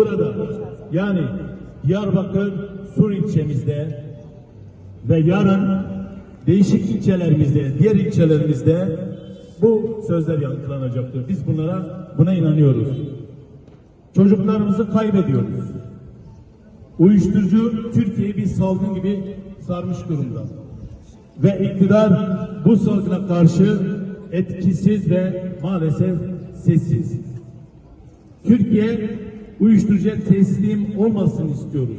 burada yani Diyarbakır Sur ilçemizde ve yarın değişik ilçelerimizde, diğer ilçelerimizde bu sözler yankılanacaktır. Biz bunlara buna inanıyoruz. Çocuklarımızı kaybediyoruz. Uyuşturucu Türkiye'yi bir salgın gibi sarmış durumda. Ve iktidar bu salgına karşı etkisiz ve maalesef sessiz. Türkiye uyuşturucuya teslim olmasın istiyoruz.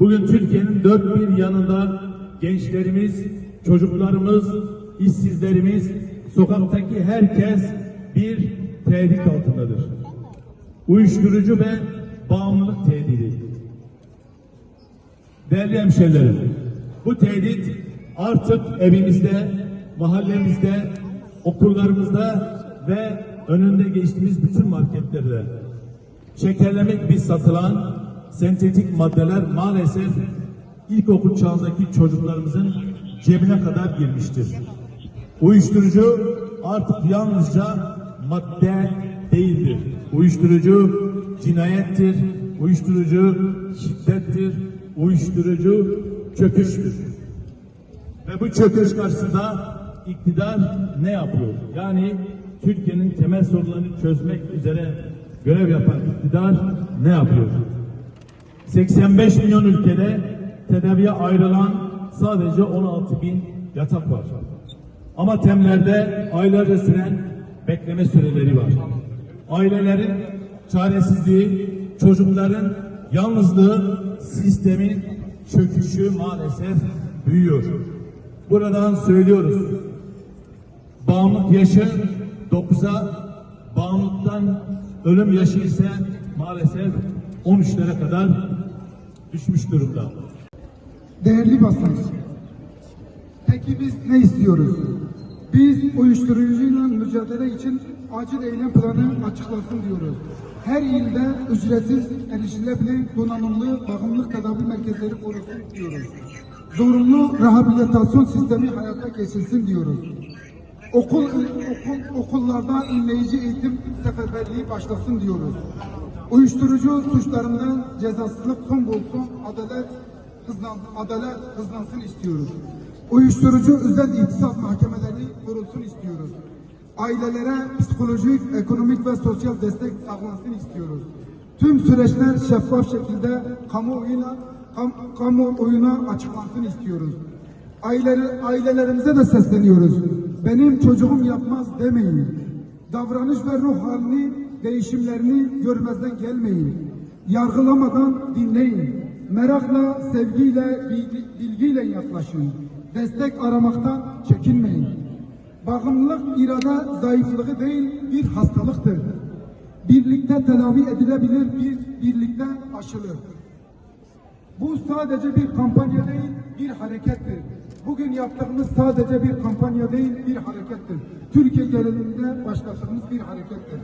Bugün Türkiye'nin dört bir yanında gençlerimiz, çocuklarımız, işsizlerimiz, sokaktaki herkes bir tehdit altındadır. Uyuşturucu ve bağımlılık tehdidi. Değerli hemşehrilerim, bu tehdit artık evimizde, mahallemizde, okullarımızda ve önünde geçtiğimiz bütün marketlerde şekerlemek gibi satılan sentetik maddeler maalesef ilkokul çağındaki çocuklarımızın cebine kadar girmiştir. Uyuşturucu artık yalnızca madde değildir. Uyuşturucu cinayettir, uyuşturucu şiddettir, uyuşturucu çöküştür. Ve bu çöküş karşısında iktidar ne yapıyor? Yani Türkiye'nin temel sorunlarını çözmek üzere görev yapan iktidar ne yapıyor? 85 milyon ülkede tedaviye ayrılan sadece 16 bin yatak var. Ama temlerde aylarca süren bekleme süreleri var. Ailelerin çaresizliği, çocukların yalnızlığı, sistemin çöküşü maalesef büyüyor. Buradan söylüyoruz. Bağımlılık yaşı 9'a, bağımlılıktan ölüm yaşı ise maalesef 13'lere kadar düşmüş durumda. Değerli basın, peki biz ne istiyoruz? Biz uyuşturucuyla mücadele için acil eylem planı açıklasın diyoruz. Her ilde ücretsiz erişilebilir donanımlı bağımlılık tedavi merkezleri kurulsun diyoruz. Zorunlu rehabilitasyon sistemi hayata geçirilsin diyoruz. Okul, okul okullarda önleyici eğitim seferberliği başlasın diyoruz. Uyuşturucu suçlarından cezasızlık son bulsun, adalet hızlan, adalet hızlansın istiyoruz. Uyuşturucu özel ihtisas mahkemeleri kurulsun istiyoruz. Ailelere psikolojik, ekonomik ve sosyal destek sağlansın istiyoruz. Tüm süreçler şeffaf şekilde kamuoyuna, kam, kamuoyuna açıklansın istiyoruz. Aile, ailelerimize de sesleniyoruz. Benim çocuğum yapmaz demeyin. Davranış ve ruh halini, değişimlerini görmezden gelmeyin. Yargılamadan dinleyin. Merakla, sevgiyle, bilgi, bilgiyle yaklaşın. Destek aramaktan çekinmeyin. Bağımlılık irade zayıflığı değil bir hastalıktır. Birlikte tedavi edilebilir, bir birlikte aşılır. Bu sadece bir kampanya değil, bir harekettir. Bugün yaptığımız sadece bir kampanya değil, bir harekettir. Türkiye genelinde başlattığımız bir harekettir.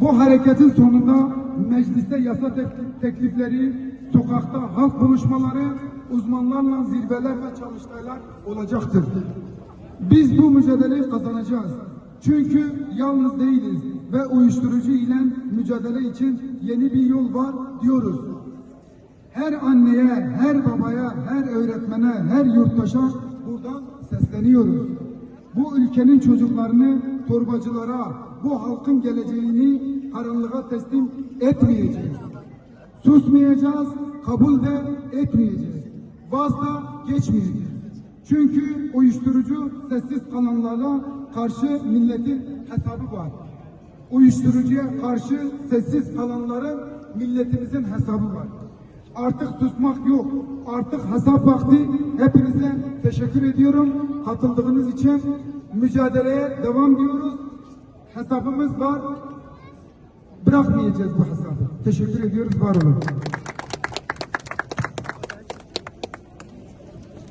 Bu hareketin sonunda mecliste yasa tek- teklifleri, sokakta halk buluşmaları, uzmanlarla zirveler ve çalıştaylar olacaktır. Biz bu mücadeleyi kazanacağız. Çünkü yalnız değiliz ve uyuşturucu ile mücadele için yeni bir yol var diyoruz. Her anneye, her babaya, her öğretmene, her yurttaşa buradan sesleniyoruz. Bu ülkenin çocuklarını torbacılara, bu halkın geleceğini karanlığa teslim etmeyeceğiz. Susmayacağız, kabul de etmeyeceğiz. Vaz da geçmeyeceğiz. Çünkü uyuşturucu sessiz kalanlara karşı milletin hesabı var. Uyuşturucuya karşı sessiz kalanların milletimizin hesabı var. Artık susmak yok. Artık hesap vakti. Hepinize teşekkür ediyorum. Katıldığınız için mücadeleye devam diyoruz. Hesabımız var. Bırakmayacağız bu hesabı. Teşekkür ediyoruz. Var olun.